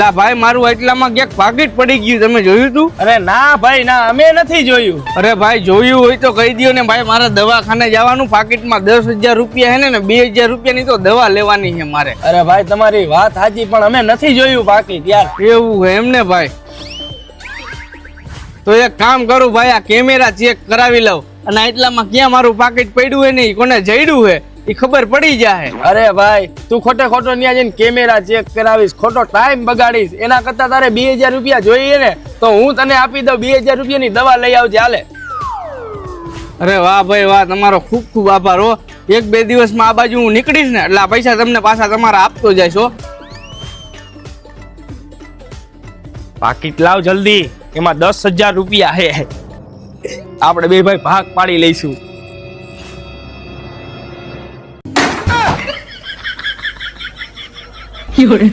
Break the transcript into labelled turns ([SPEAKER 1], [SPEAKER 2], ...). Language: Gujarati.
[SPEAKER 1] લા ભાઈ મારું એટલામાં ક્યાંક પાકીટ પડી ગયું તમે જોયું તું?
[SPEAKER 2] અરે ના ભાઈ ના અમે નથી જોયું.
[SPEAKER 1] અરે ભાઈ જોયું હોય તો કહી દો ને ભાઈ મારા દવાખાને જવાનું પાકીટમાં દસ હજાર રૂપિયા હે ને બે હજાર રૂપિયાની તો દવા લેવાની છે મારે.
[SPEAKER 2] અરે ભાઈ તમારી વાત સાચી પણ અમે નથી જોયું પાકીટ યાર.
[SPEAKER 1] એવું એમ ને ભાઈ? તો એક કામ કરું ભાઈ આ કેમેરા ચેક કરાવી લઉં. અને એટલામાં ક્યાં મારું પાકીટ પડ્યું હે નહીં કોને જડ્યું હે? એ ખબર પડી જાય.
[SPEAKER 2] અરે ભાઈ તું ખોટે ખોટો ત્યાં જઈને કેમેરા ચેક કરાવીશ ખોટો ટાઈમ બગાડીશ એના કરતા તારે બે હજાર રૂપિયા જોઈએ ને તો હું તને આપી દઉં બે હજાર રૂપિયાની દવા લઈ આવજે હાલે.
[SPEAKER 1] અરે વાહ ભાઈ વાહ તમારો ખૂબ ખૂબ આભાર હો. એક બે દિવસમાં આ બાજુ હું નીકળીશ ને એટલે આ પૈસા તમને પાછા તમારા આપતો જઈશ હો.
[SPEAKER 2] પાકીટ લાવ જલ્દી એમાં દસ હજાર રૂપિયા હે. આપણે બે ભાઈ ભાગ પાડી લઈશું.
[SPEAKER 3] 有人